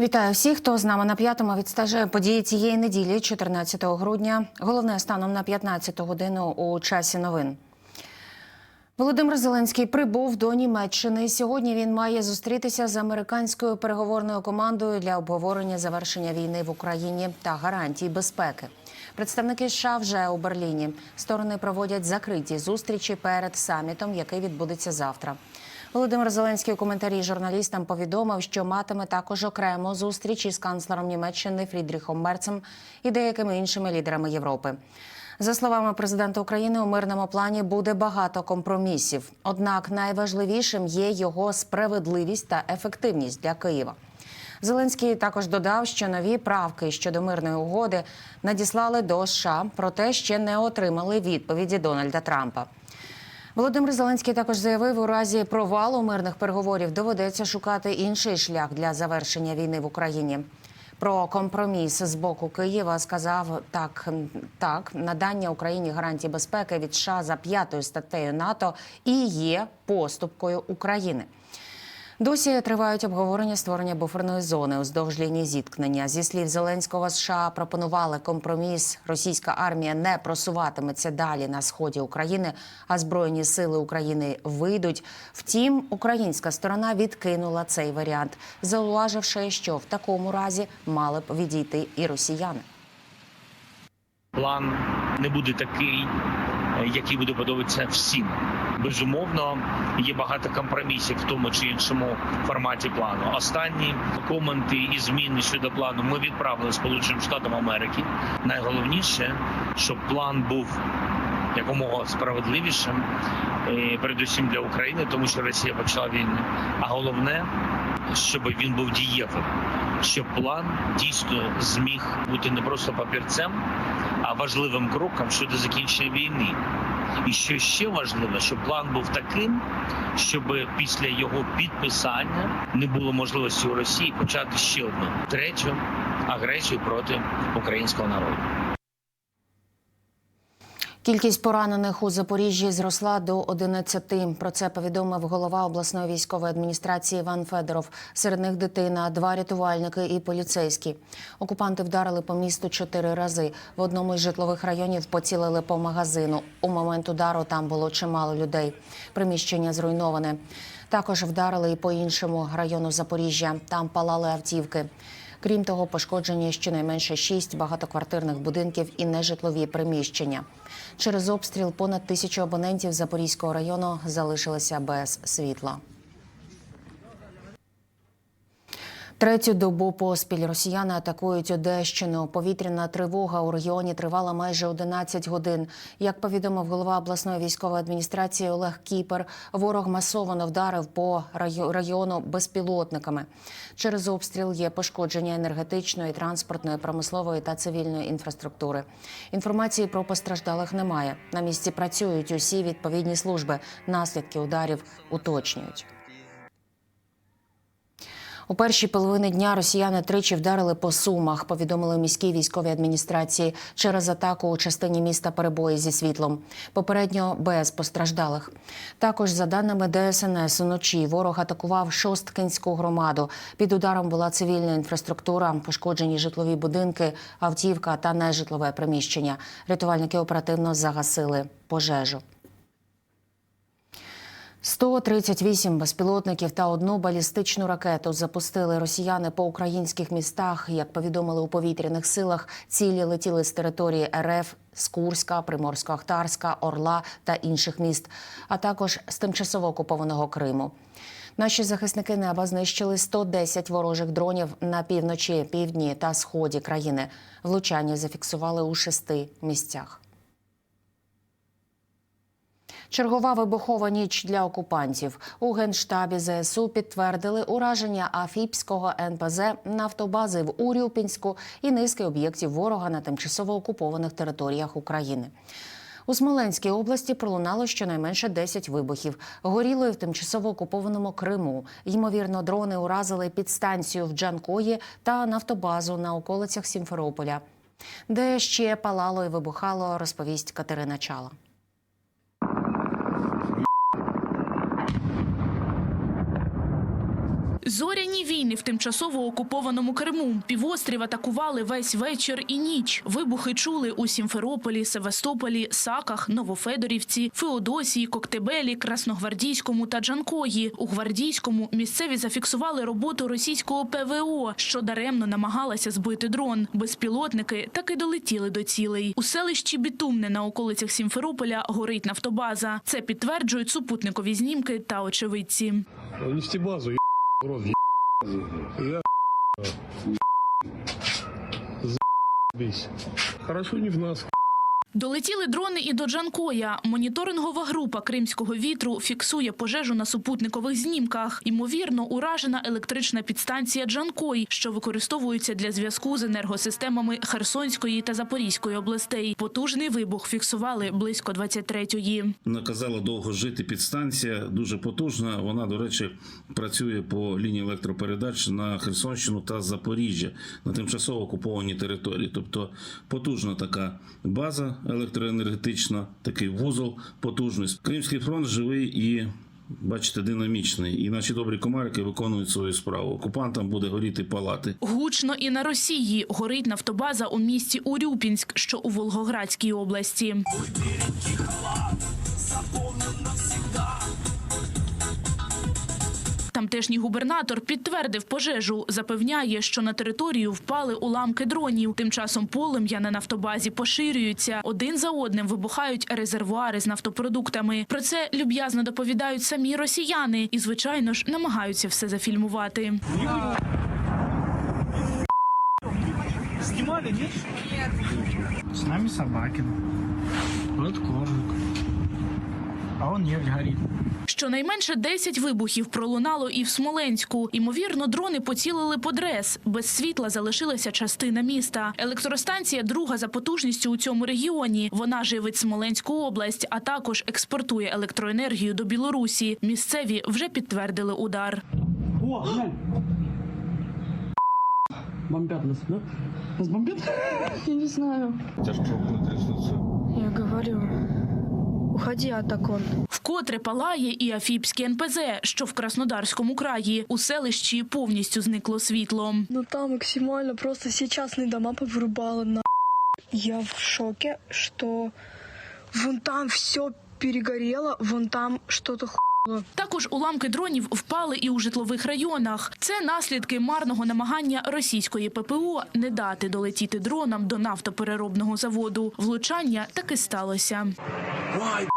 Вітаю всіх, хто з нами на п'ятому відстежує події цієї неділі, 14 грудня. Головне станом на 15 годину у часі новин. Володимир Зеленський прибув до Німеччини. Сьогодні він має зустрітися з американською переговорною командою для обговорення завершення війни в Україні та гарантій безпеки. Представники США вже у Берліні. Сторони проводять закриті зустрічі перед самітом, який відбудеться завтра. Володимир Зеленський у коментарі журналістам повідомив, що матиме також окремо зустріч із канцлером Німеччини Фрідріхом Мерцем і деякими іншими лідерами Європи. За словами президента України, у мирному плані буде багато компромісів. Однак найважливішим є його справедливість та ефективність для Києва. Зеленський також додав, що нові правки щодо мирної угоди надіслали до США, проте ще не отримали відповіді Дональда Трампа. Володимир Зеленський також заявив, у разі провалу мирних переговорів доведеться шукати інший шлях для завершення війни в Україні. Про компроміс з боку Києва сказав так: так, надання Україні гарантій безпеки від США за п'ятою статтею НАТО і є поступкою України. Досі тривають обговорення створення буферної зони уздовж лінії зіткнення. Зі слів Зеленського, США пропонували компроміс. Російська армія не просуватиметься далі на сході України, а збройні сили України вийдуть. Втім, українська сторона відкинула цей варіант, зауваживши, що в такому разі мали б відійти і росіяни. План не буде такий, який буде подобатися всім. Безумовно, є багато компромісів в тому чи іншому форматі плану. Останні коменти і зміни щодо плану ми відправили Сполученим Штатам Америки. Найголовніше, щоб план був якомога справедливішим, е, передусім для України, тому що Росія почала війну. А головне, щоб він був дієвим, щоб план дійсно зміг бути не просто папірцем, важливим кроком щодо закінчення війни. І що ще важливо, щоб план був таким, щоб після його підписання не було можливості у Росії почати ще одну третю агресію проти українського народу. Кількість поранених у Запоріжжі зросла до 11. Про це повідомив голова обласної військової адміністрації Іван Федоров. Серед них дитина, два рятувальники і поліцейські. Окупанти вдарили по місту чотири рази. В одному із житлових районів поцілили по магазину. У момент удару там було чимало людей. Приміщення зруйноване. Також вдарили і по іншому району Запоріжжя. Там палали автівки. Крім того, пошкоджені щонайменше шість багатоквартирних будинків і нежитлові приміщення. Через обстріл понад тисячу абонентів Запорізького району залишилися без світла. Третю добу поспіль росіяни атакують Одещину. Повітряна тривога у регіоні тривала майже 11 годин. Як повідомив голова обласної військової адміністрації Олег Кіпер, ворог масово вдарив по райо- району безпілотниками. Через обстріл є пошкодження енергетичної, транспортної, промислової та цивільної інфраструктури. Інформації про постраждалих немає. На місці працюють усі відповідні служби. Наслідки ударів уточнюють. У першій половині дня росіяни тричі вдарили по сумах. Повідомили міській військовій адміністрації через атаку у частині міста перебої зі світлом. Попередньо без постраждалих. Також за даними ДСНС, уночі ворог атакував Шосткинську громаду. Під ударом була цивільна інфраструктура, пошкоджені житлові будинки, автівка та нежитлове приміщення. Рятувальники оперативно загасили пожежу. 138 безпілотників та одну балістичну ракету запустили росіяни по українських містах. Як повідомили у повітряних силах, цілі летіли з території РФ з Курська, Приморсько-Ахтарська, Орла та інших міст, а також з тимчасово окупованого Криму. Наші захисники неба знищили 110 ворожих дронів на півночі, півдні та сході країни. Влучання зафіксували у шести місцях. Чергова вибухова ніч для окупантів у генштабі ЗСУ підтвердили ураження Афіпського НПЗ нафтобази в Урюпінську і низки об'єктів ворога на тимчасово окупованих територіях України. У Смоленській області пролунало щонайменше 10 вибухів. Горіло і в тимчасово окупованому Криму. Ймовірно, дрони уразили підстанцію в Джанкої та нафтобазу на околицях Сімферополя. Де ще палало і вибухало, розповість Катерина Чала. Зоряні війни в тимчасово окупованому Криму. Півострів атакували весь вечір і ніч. Вибухи чули у Сімферополі, Севастополі, Саках, Новофедорівці, Феодосії, Коктебелі, Красногвардійському та Джанкої. У Гвардійському місцеві зафіксували роботу російського ПВО, що даремно намагалася збити дрон. Безпілотники таки долетіли до цілей. У селищі Бітумне на околицях Сімферополя горить нафтобаза. Це підтверджують супутникові знімки та очевидці. Нести базу, е, рот, е, я Заебись. Хорошо не в нас. Долетіли дрони і до Джанкоя. Моніторингова група кримського вітру фіксує пожежу на супутникових знімках. Ймовірно, уражена електрична підстанція Джанкой, що використовується для зв'язку з енергосистемами Херсонської та Запорізької областей. Потужний вибух фіксували близько 23-ї. наказала довго жити підстанція, дуже потужна. Вона, до речі, працює по лінії електропередач на Херсонщину та Запоріжжя на тимчасово окупованій території. Тобто потужна така база електроенергетична, такий вузол потужність. Кримський фронт живий і. Бачите, динамічний, і наші добрі комарики виконують свою справу. Окупантам буде горіти палати. Гучно і на Росії горить нафтобаза у місті Урюпінськ, що у Волгоградській області. Тамтешній губернатор підтвердив пожежу, запевняє, що на територію впали уламки дронів. Тим часом полум'я на нафтобазі поширюються. Один за одним вибухають резервуари з нафтопродуктами. Про це люб'язно доповідають самі росіяни і, звичайно ж, намагаються все зафільмувати. Снимали, нет? С нами Собакин. Вот Коржик. А он нефть горит. Щонайменше 10 вибухів пролунало і в Смоленську. Ймовірно, дрони поцілили по дрес. Без світла залишилася частина міста. Електростанція друга за потужністю у цьому регіоні. Вона живить Смоленську область, а також експортує електроенергію до Білорусі. Місцеві вже підтвердили удар. О. Бомбят нас, да? Нас бомбят? Я не знаю. Я говорю, уходи от окон. Вкотре палає і Афіпське НПЗ, що в Краснодарському краї. У селищі повністю зникло світло. Ну там максимально просто все частные дома повирубали на. Я в шокі, що вон там все перегорело, вон там ху... Також уламки дронів впали і у житлових районах. Це наслідки марного намагання російської ППО не дати долетіти дронам до нафтопереробного заводу. Влучання таки сталося. Why?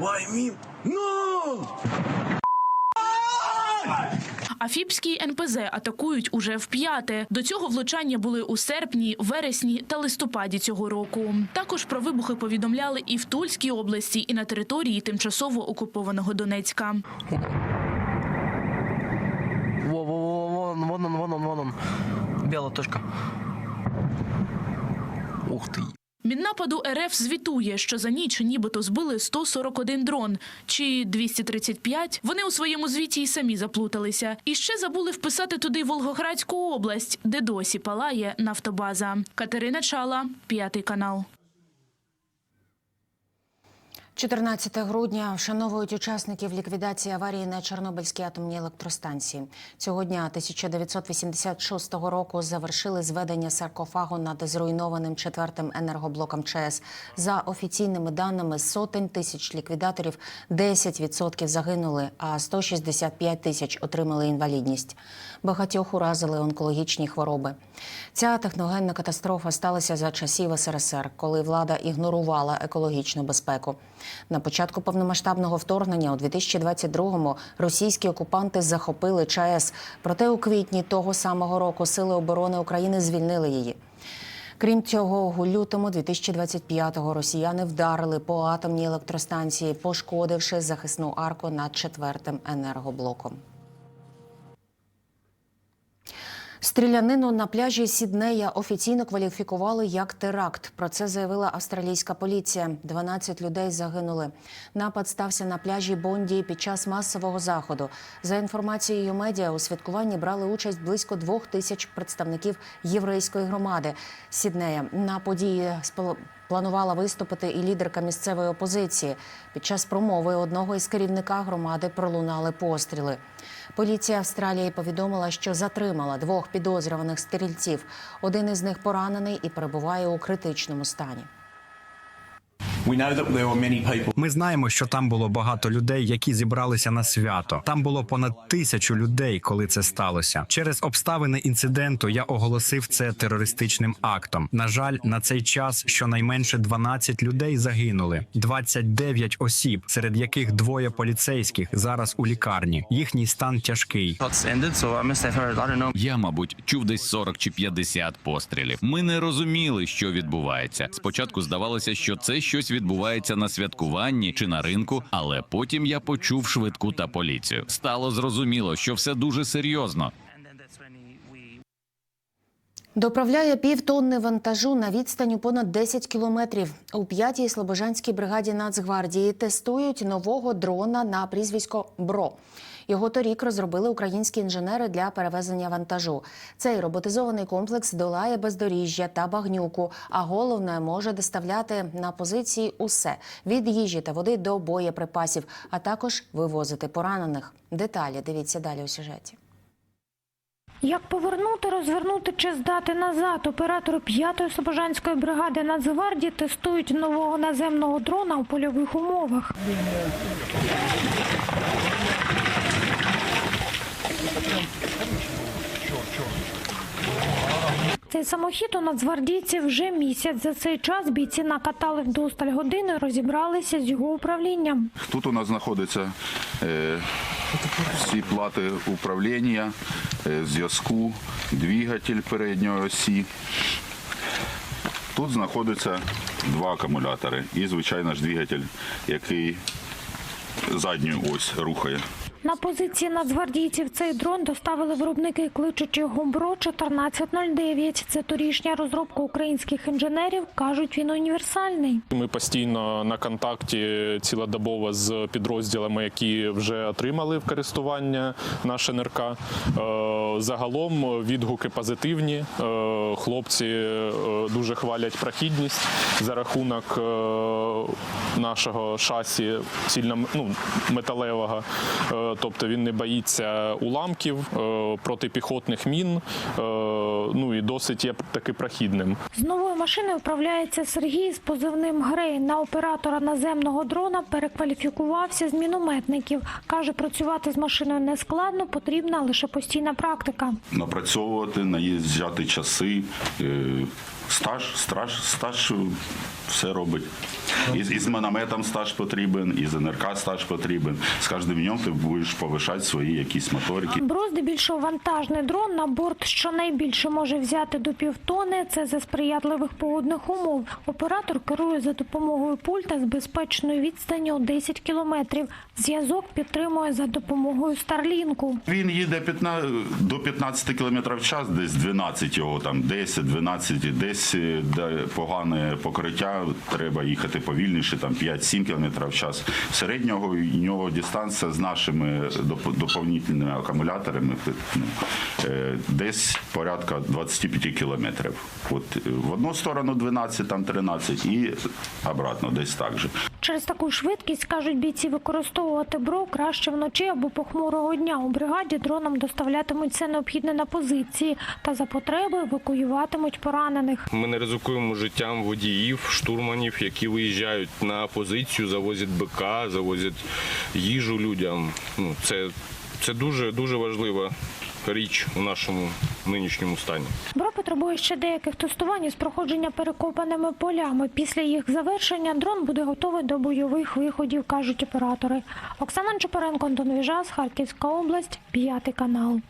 Why me? No! Афіпський НПЗ атакують уже вп'яте. До цього влучання були у серпні, вересні та листопаді цього року. Також про вибухи повідомляли і в Тульській області, і на території тимчасово окупованого Донецька. Во, во, во, вон, вон он, вон он, вон он. Белая точка. Ух ты. Міннападу РФ звітує, що за ніч нібито збили 141 дрон чи 235. Вони у своєму звіті й самі заплуталися. І ще забули вписати туди Волгоградську область, де досі палає нафтобаза. Катерина Чала, п'ятий канал. 14 грудня вшановують учасників ліквідації аварії на Чорнобильській атомній електростанції. Цього дня 1986 року завершили зведення саркофагу над зруйнованим четвертим енергоблоком ЧАЕС. За офіційними даними, сотень тисяч ліквідаторів 10% загинули, а 165 тисяч отримали інвалідність. Багатьох уразили онкологічні хвороби. Ця техногенна катастрофа сталася за часів СРСР, коли влада ігнорувала екологічну безпеку. На початку повномасштабного вторгнення у 2022-му російські окупанти захопили ЧАЕС. Проте у квітні того самого року Сили оборони України звільнили її. Крім цього, у лютому 2025-го росіяни вдарили по атомній електростанції, пошкодивши захисну арку над четвертим енергоблоком. Стрілянину на пляжі Сіднея офіційно кваліфікували як теракт. Про це заявила австралійська поліція. 12 людей загинули. Напад стався на пляжі Бонді під час масового заходу. За інформацією медіа, у святкуванні брали участь близько двох тисяч представників єврейської громади Сіднея. На події Планувала виступити і лідерка місцевої опозиції. Під час промови одного із керівника громади пролунали постріли. Поліція Австралії повідомила, що затримала двох підозрюваних стрільців. Один із них поранений і перебуває у критичному стані. Ми знаємо, що там було багато людей, які зібралися на свято. Там було понад тисячу людей, коли це сталося. Через обставини інциденту я оголосив це терористичним актом. На жаль, на цей час щонайменше 12 людей загинули, 29 осіб, серед яких двоє поліцейських зараз у лікарні. Їхній стан тяжкий. Shots ended, so I must have heard, I don't know. Я, мабуть, чув десь 40 чи 50 пострілів. Ми не розуміли, що відбувається. Спочатку здавалося, що це щось відбувається на святкуванні чи на ринку, але потім я почув швидку та поліцію. Стало зрозуміло, що все дуже серйозно. Доправляє півтонни вантажу на відстані понад 10 кілометрів. У п'ятій слобожанській бригаді Нацгвардії тестують нового дрона на прізвисько Бро. Його торік розробили українські інженери для перевезення вантажу. Цей роботизований комплекс долає бездоріжжя та багнюку, а головне може доставляти на позиції усе від їжі та води до боєприпасів, а також вивозити поранених. Деталі дивіться далі у сюжеті. Як повернути, розвернути чи здати назад? Оператори 5-ї Слобожанської бригади Нацгвардії тестують нового наземного дрона у польових умовах. Цей самохід у нацгвардійців вже місяць. За цей час бійці накатали вдосталь години, розібралися з його управлінням. Тут у нас знаходяться е, всі плати управління, е, зв'язку, двигатель передньої осі. Тут знаходяться два акумулятори і, звичайно ж, двигатель, який задню ось рухає. На позиції нацгвардійців цей дрон доставили виробники кличучи Гомбро 1409. Це торішня розробка українських інженерів. кажуть, він універсальний. Ми постійно на контакті цілодобово з підрозділами, які вже отримали в користування наше НРК. Е, Загалом відгуки позитивні. Е, Хлопці е, дуже хвалять прохідність за рахунок нашого шасі сильно ну, металевого. Тобто він не боїться уламків, е, протипіхотних мін, е, ну і досить є таки прохідним. З новою машиною управляється Сергій з позивним Грей. На оператора наземного дрона перекваліфікувався з мінометників. Каже, працювати з машиною не складно, потрібна лише постійна практика. Напрацьовувати, наїжджати часи, е, стаж, стаж, стаж все робить. І з, і з минометом стаж потрібен, і з НРК стаж потрібен. З кожним днем ти будеш повишати свої якісь моторики. Брус, більшого вантажний дрон на борт що найбільше може взяти до півтони. Це за сприятливих погодних умов. Оператор керує за допомогою пульта з безпечною відстані у 10 кілометрів. Зв'язок підтримує за допомогою старлінку. Він їде 15, до 15 кілометрів в час, десь 12 його там, 10, 12, 10 місяць, де погане покриття, треба їхати повільніше, там 5-7 км в час. Середнього у нього дистанція з нашими доповнительними акумуляторами ну, е, десь порядка 25 кілометрів. От е, в одну сторону 12, там 13 і обратно, десь так же. Через таку швидкість кажуть бійці використовувати бро краще вночі або похмурого дня. У бригаді дроном доставлятимуть все необхідне на позиції та за потреби евакуюватимуть поранених. Ми не ризикуємо життям водіїв, штурманів, які виїжджають на позицію, завозять БК, завозять їжу людям. Ну це, це дуже дуже важлива річ у нашому нинішньому стані. Бро потребує ще деяких тестувань із проходження перекопаними полями. Після їх завершення дрон буде готовий до бойових виходів, кажуть оператори. Оксана Чепаренко, Антон Віжас, Харківська область, п'ятий канал.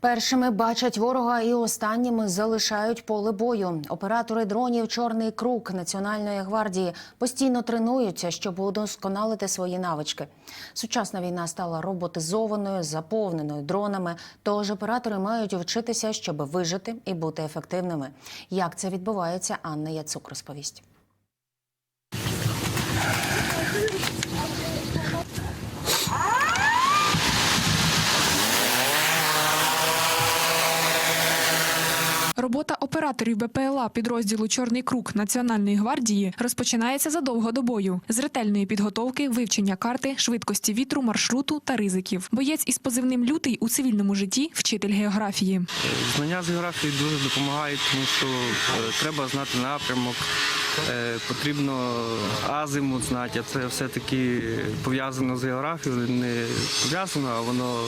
Першими бачать ворога і останніми залишають поле бою. Оператори дронів Чорний круг Національної гвардії постійно тренуються, щоб удосконалити свої навички. Сучасна війна стала роботизованою, заповненою дронами. Тож оператори мають вчитися, щоб вижити і бути ефективними. Як це відбувається, Анна Яцук розповість. Робота операторів БПЛА підрозділу Чорний круг Національної гвардії розпочинається задовго до бою з ретельної підготовки, вивчення карти, швидкості вітру, маршруту та ризиків. Боєць із позивним лютий у цивільному житті вчитель географії. Знання з географії дуже допомагають, тому що е, треба знати напрямок, е, потрібно азимут знати, а це все-таки пов'язано з географією, не пов'язано, а воно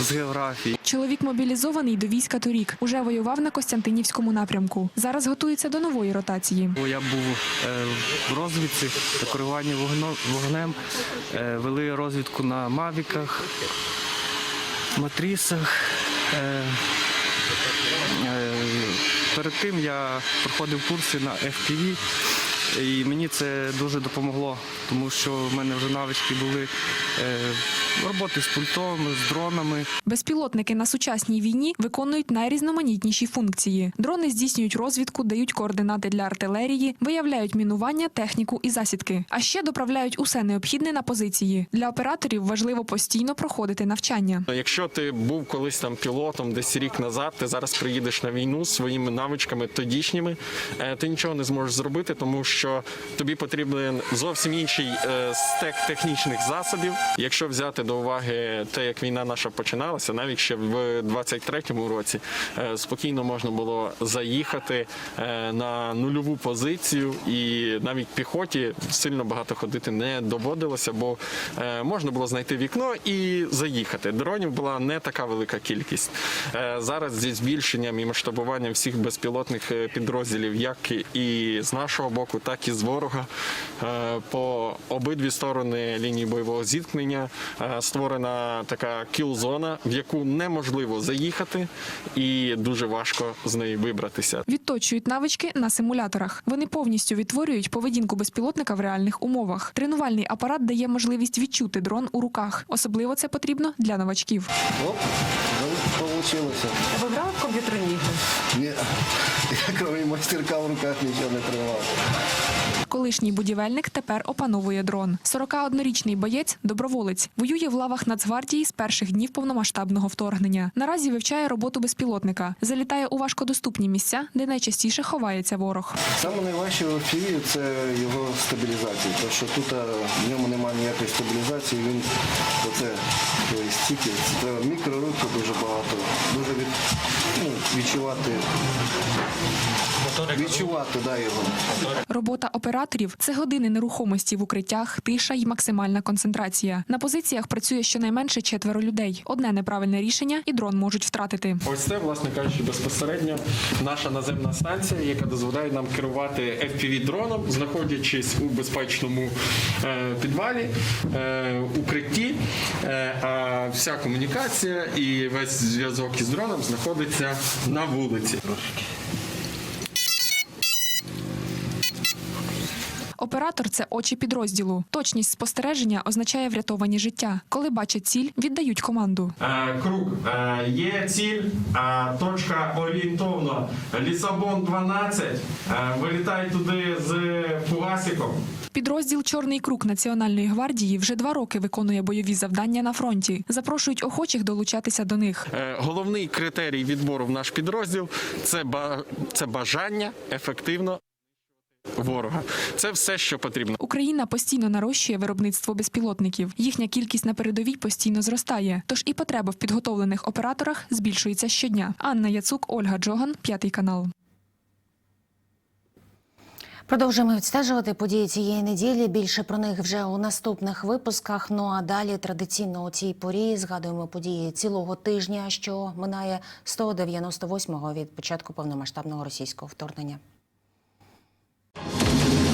з географії. Чоловік мобілізований до війська торік. Уже воював на Костянтинівському напрямку. Зараз готується до нової ротації. Я був е, в розвідці та керування вогнем. Е, Вели розвідку на мавіках, матрісах. Е, Перед тим я проходив курси на FPV, і мені це дуже допомогло, тому що в мене вже навички були е, роботи з пультом, з дронами. Безпілотники на сучасній війні виконують найрізноманітніші функції. Дрони здійснюють розвідку, дають координати для артилерії, виявляють мінування, техніку і засідки. А ще доправляють усе необхідне на позиції. Для операторів важливо постійно проходити навчання. Якщо ти був колись там пілотом, десь рік назад, ти зараз приїдеш на війну своїми навичками тодішніми, е, ти нічого не зможеш зробити, тому що тобі потрібен зовсім інший е, стек технічних засобів. Якщо взяти до уваги те, як війна наша починалася, навіть ще в 23-му році е, спокійно можна було заїхати е, на нульову позицію, і навіть піхоті сильно багато ходити не доводилося, бо можна було знайти вікно і заїхати. Дронів була не така велика кількість. Зараз зі збільшенням і масштабуванням всіх безпілотних підрозділів, як і з нашого боку, так і з ворога, е, по обидві сторони лінії бойового зіткнення е, створена така кіл-зона, в яку неможливо заїхати, і дуже важко з неї вибратися. Відточують навички на симуляторах. Вони повністю відтворюють поведінку безпілотника в реальних умовах. Тренувальний апарат дає можливість відчути дрон у руках. Особливо це потрібно для новачків. Оп, получилось. Ви грали в комп'ютерні ігри? Ні, я кроме майстерка в руках нічого не тримав. Колишній будівельник тепер опановує дрон. 41-річний боєць доброволець воює в лавах Нацгвардії з перших днів повномасштабного вторгнення. Наразі вивчає роботу безпілотника, залітає у важкодоступні місця, де найчастіше ховається ворог. Саме найважче в FPV – це його стабілізація. Тому що тут в ньому немає ніякої стабілізації. Він оце стільки. Це треба мікроруху дуже багато. Дуже від, ну, відчувати. Відчувати да, його. Робота операторів це години нерухомості в укриттях, тиша й максимальна концентрація. На позиціях працює щонайменше четверо людей. Одне неправильне рішення, і дрон можуть втратити. Ось це, власне кажучи, безпосередньо наша наземна станція, яка дозволяє нам керувати FPV-дроном, знаходячись у безпечному е, підвалі, е, укритті. Е, а вся комунікація і весь зв'язок із дроном знаходиться на вулиці. Оператор це очі підрозділу. Точність спостереження означає врятовані життя. Коли бачать ціль, віддають команду. Е, Круг Е, є ціль, е, точка орієнтовно Лісабон 12. Е, Вилітай туди з фугасиком. Підрозділ Чорний круг Національної гвардії вже два роки виконує бойові завдання на фронті. Запрошують охочих долучатися до них. Головний критерій відбору в наш підрозділ це бажання ефективно ворога. Це все, що потрібно. Україна постійно нарощує виробництво безпілотників. Їхня кількість на передовій постійно зростає. Тож і потреба в підготовлених операторах збільшується щодня. Анна Яцук, Ольга Джоган, п'ятий канал. Продовжуємо відстежувати події цієї неділі. Більше про них вже у наступних випусках. Ну а далі традиційно у цій порі згадуємо події цілого тижня, що минає 198-го від початку повномасштабного російського вторгнення. you